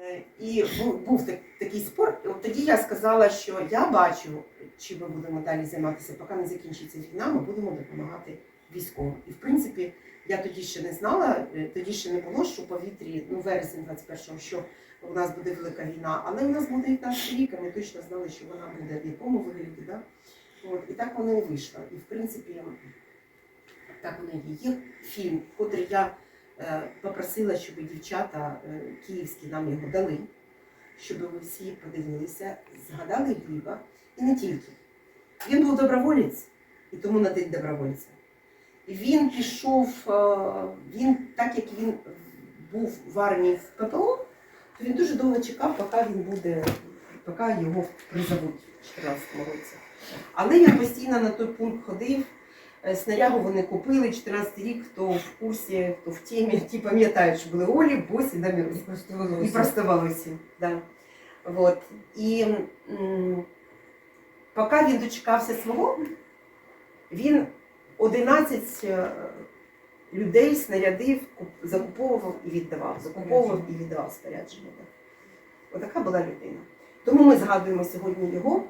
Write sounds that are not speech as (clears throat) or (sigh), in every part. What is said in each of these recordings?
Е, І був, був так- такий спор. От тоді я сказала, що я бачу, чи ми будемо далі займатися, поки не закінчиться війна, ми будемо допомагати військовим. І в принципі, я тоді ще не знала, е, тоді ще не було, що повітрі, ну вересень 21-го, що у нас буде велика війна, але у нас буде 19 рік, і ми точно знали, що вона буде в якому вигляді. Да? От, і так воно і вийшло. І в принципі, так воно і є. Фільм, котрий я попросила, щоб дівчата е, київські нам його дали, щоб ви всі подивилися, згадали Гліба. І не тільки. Він був доброволець, і тому на день добровольця. Він пішов, е, він, так як він був в армії в ППО, то він дуже довго чекав, поки він буде, поки його призовуть в 2014 році. Але він постійно на той пункт ходив. Е, Снарягу вони купили 14 рік, хто в курсі, хто в темі, ті пам'ятають, що були Олі, Босі, да, Мірусь. І просто волосі. Да. Вот. І м, поки він дочекався свого, він 11 е, людей снарядив, закуповував і віддавав. Закуповував і віддавав спорядження. Отака була людина. Тому ми згадуємо сьогодні його.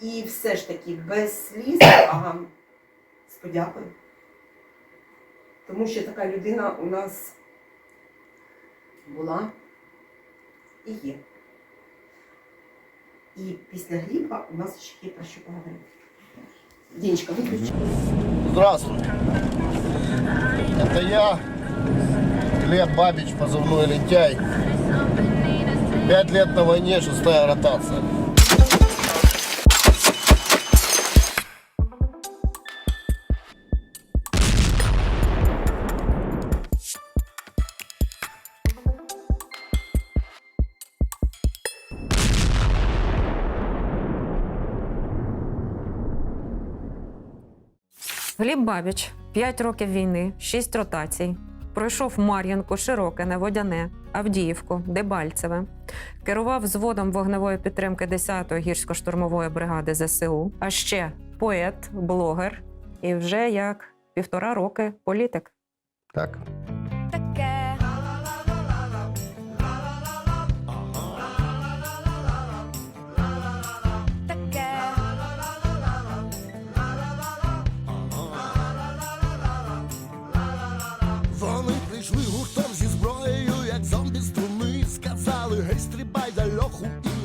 І все ж таки без сліз, а з подякою. Тому що така людина у нас була і є. І після Гліба у нас ще є про що поговорити. Дінечка, виключи. Здравствуй. Это я, Глеб Бабич, позывной лентяй. Пять лет на войне, шестая ротация. Гліб Бабіч, 5 років війни, 6 ротацій. Пройшов Мар'янку, Широкине, Водяне, Авдіївку, Дебальцеве. Керував взводом вогневої підтримки 10-ї гірсько-штурмової бригади ЗСУ. А ще поет, блогер і вже як півтора роки політик. Так.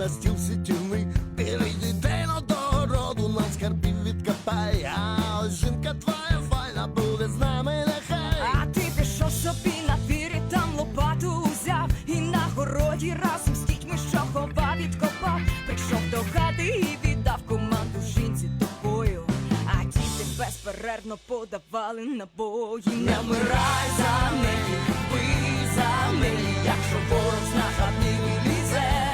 На стіл сітіни. Перейди день до городу, нам скарбів відкопай. А ось жінка твоя файна буде з нами нехай. А ти пішов собі на двірі, там лопату узяв і на городі разом з дітьми, що ховав, відкопав. Прийшов до хати і віддав команду жінці тобою. А діти безперервно подавали набої. Не вмирай за неї, бий за неї, якщо ворог з на хатні лізе.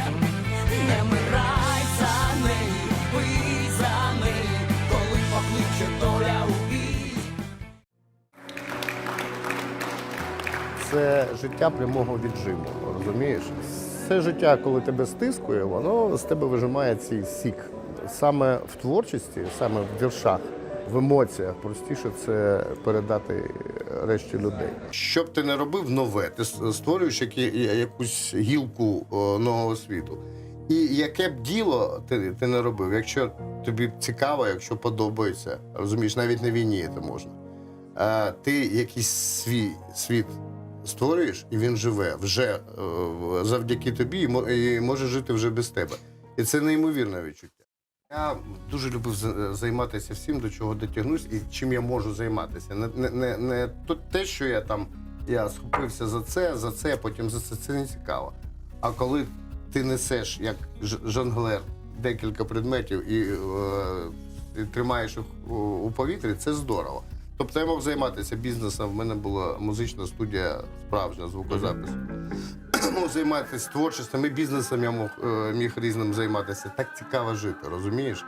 Це життя прямого віджиму, розумієш? Це життя, коли тебе стискує, воно з тебе вижимає цей сік. Саме в творчості, саме в віршах, в емоціях простіше це передати решті людей. Що б ти не робив нове, ти створюєш якусь гілку нового світу. І яке б діло ти, ти не робив, якщо тобі цікаво, якщо подобається, розумієш, навіть на війні це можна. А, ти якийсь свій світ створюєш, і він живе вже е, завдяки тобі і мо- може жити вже без тебе. І це неймовірне відчуття. Я дуже любив за- займатися всім, до чого дотягнусь, і чим я можу займатися. Не, не, не, те, що я там я схопився за це, за це, потім за це, це не цікаво. А коли ти несеш як жонглер декілька предметів і, е, і тримаєш їх у повітрі, це здорово. Тобто я мог займатися бізнесом. В мене була музична студія, справжня звукозапис. (clears throat) Мог займатися творчістю, і бізнесом я мог, е, міг різним займатися. Так цікаво жити, розумієш?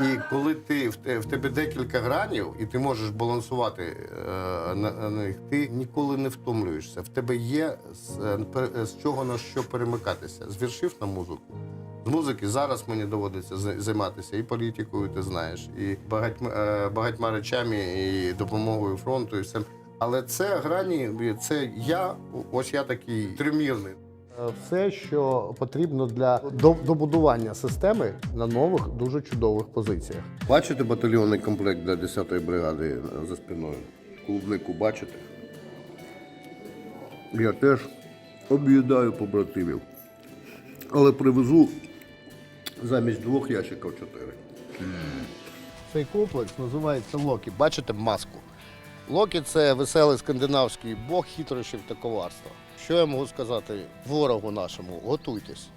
І коли ти в, тебе декілька гранів, і ти можеш балансувати е, на, них, ти ніколи не втомлюєшся. В тебе є з, е, з чого на що перемикатися. З віршів на музику. Музики зараз мені доводиться займатися і політикою, ти знаєш, і багатьма, е, багатьма речами, і допомогою фронту, і всім. Але це грані, це я, ось я такий тримірний. Все, що потрібно для добудування системи на нових дуже чудових позиціях. Бачите батальйонний комплект для 10-ї бригади за спиною? Клубнику бачите? Я теж об'їдаю побратимів. Але привезу замість двох ящиків чотири. Цей комплекс називається Локі. Бачите маску? Локі це веселий скандинавський бог хитрощів та коварства. Що я можу сказати ворогу нашому? Готуйтесь.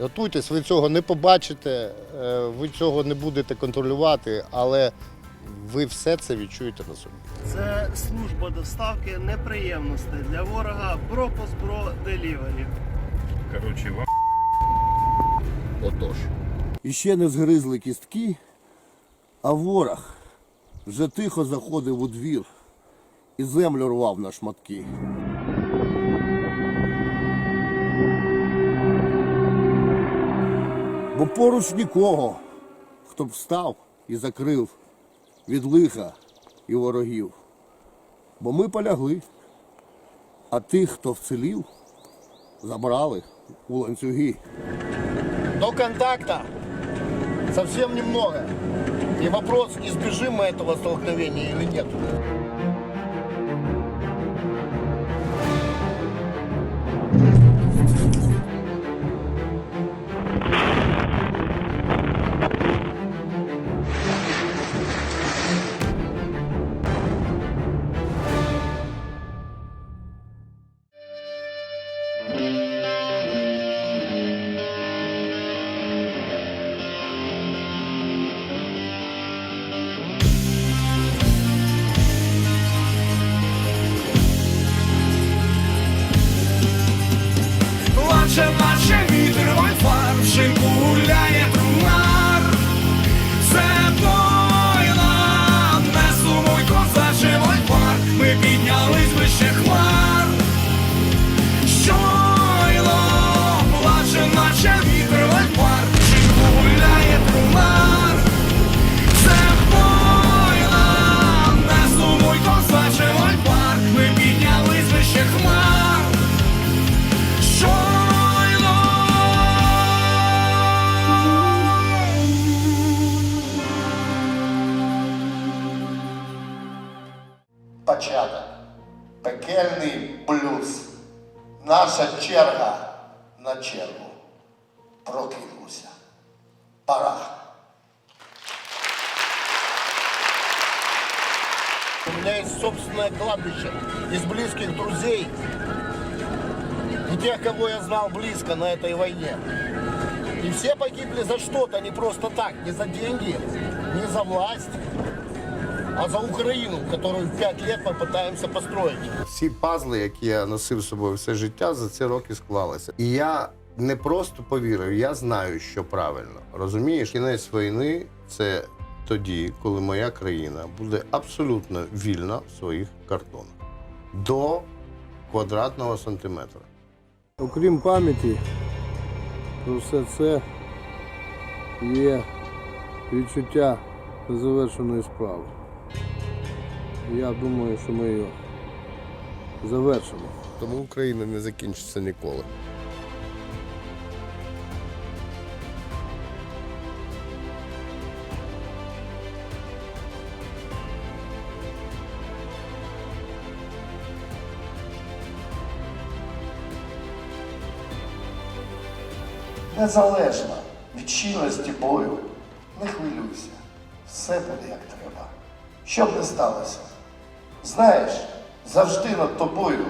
Готуйтесь, ви цього не побачите, е, ви цього не будете контролювати, але ви все це відчуєте на собі. Це служба доставки неприємностей для ворога Пропуск Бро Делівері. Короче, вам Отож. І ще не згризли кістки, а ворог вже тихо заходив у двір і землю рвав на шматки. Бо поруч нікого, хто б встав і закрив від лиха і ворогів. Бо ми полягли, а тих, хто вцелів, забрали у ланцюги. До контакта совсем немного. И вопрос, избежим мы этого столкновения или нет. Пекельний блюз. Наша черга на чергу. Прокинулся. Пора. У меня есть собственное кладбище из близких друзей и тех, кого я знал близко на этой войне. И все погибли за что-то, не просто так, не за деньги, не за власть, а за Україну, которую в 5 лет ми намагаємося построїти. Всі пазли, які я носив з собою все життя, за ці роки склалися. І я не просто повірив, я знаю, що правильно. Розумієш, кінець війни це тоді, коли моя країна буде абсолютно вільна в своїх кордонах. До квадратного сантиметра. Окрім пам'яті, про все це є відчуття незавершеної справи. Я думаю, що ми її завершимо. Тому Україна не закінчиться ніколи. Незалежно від щільності бою, не хвилюйся, все буде як треба. Що б не сталося, знаєш, завжди над тобою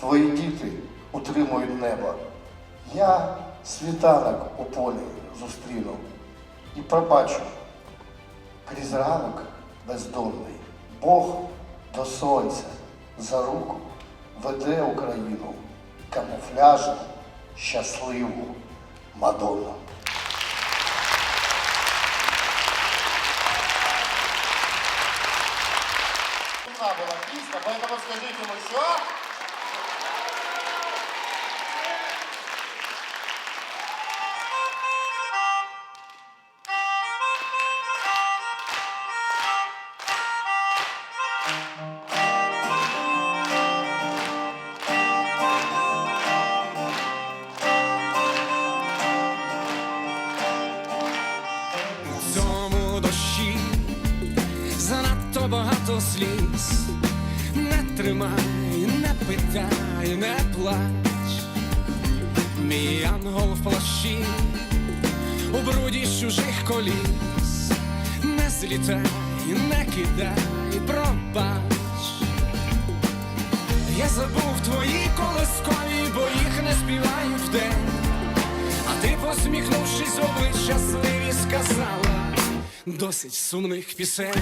твої діти утримують небо. Я світанок у полі зустріну і пробачу крізь ранок бездомний. Бог до сонця за руку веде Україну камуфляжну, щасливу Мадонну. артиста, поэтому скажите ему все. Багато сліз не тримай, не питай, не плач. Мій ангел в плащі, у бруді чужих коліс. Не злітай, не кидай, пробач. Я забув твої колискові, бо їх не співають вдень. А ти, посміхнувшись обличчя сливі, сказала досить сумних пісень.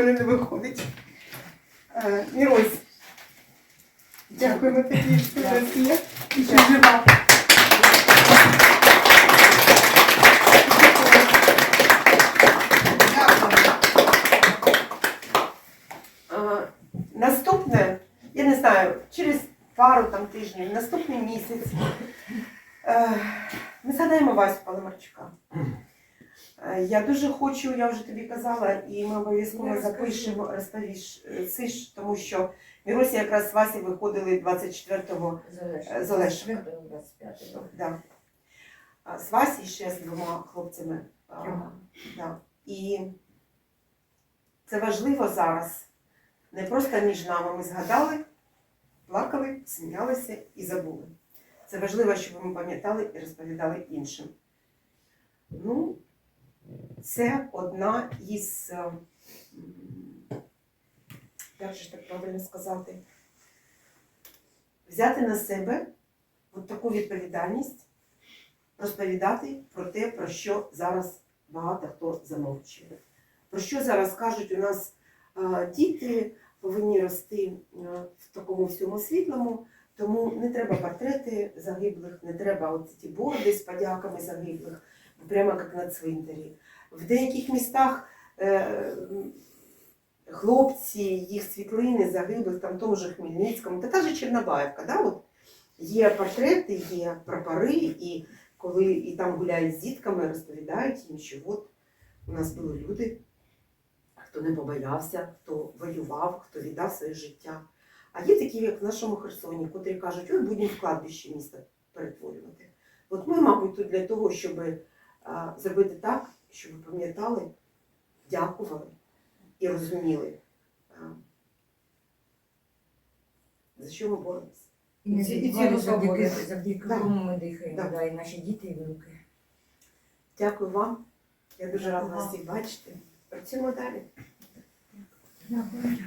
Мене не виходить. Е, Мірось. Дякуємо тобі, що нас є. І що жива. Е, Наступне, я не знаю, через пару там тижнів, наступний місяць. е, ми згадаємо Васю Паламарчука. Е, Я дуже хочу, я вже тобі казала, і ми обов'язково запишемо, розповіш, е, сиш, тому що Міросі якраз з Васі виходили 24-го Е, з Олешка. Да. А З Васі ще з двома хлопцями. А, Да. І це важливо зараз. Не просто між нами ми згадали, плакали, сміялися і забули. Це важливо, щоб ми пам'ятали і розповідали іншим. Ну, це одна із, е, як же так правильно сказати, взяти на себе от таку відповідальність, розповідати про те, про що зараз багато хто замовчує. Про що зараз кажуть у нас е, діти повинні рости е, в такому всьому світлому, тому не треба портрети загиблих, не треба ці борди з подяками загиблих, прямо як на цвинтарі. В деяких містах е, хлопці, їх світлини загиблих, там тому же Хмельницькому, та та же Чернобаївка, да, от, є портрети, є прапори, і коли і там гуляють з дітками, розповідають їм, що от у нас були люди, хто не побоявся, хто воював, хто віддав своє життя. А є такі, як в нашому Херсоні, котрі кажуть, ой, будемо в кладбище міста перетворювати. От ми, мабуть, тут для того, щоб зробити так, щоб ви пам'ятали, дякували і розуміли, за що ми боремося. І не ці- завдяки, завдяки Да. кому ми дихаємо, Да. да. і наші діти і внуки. Дякую вам. Я дуже рада вас всіх бачити. Працюємо далі. Дякую.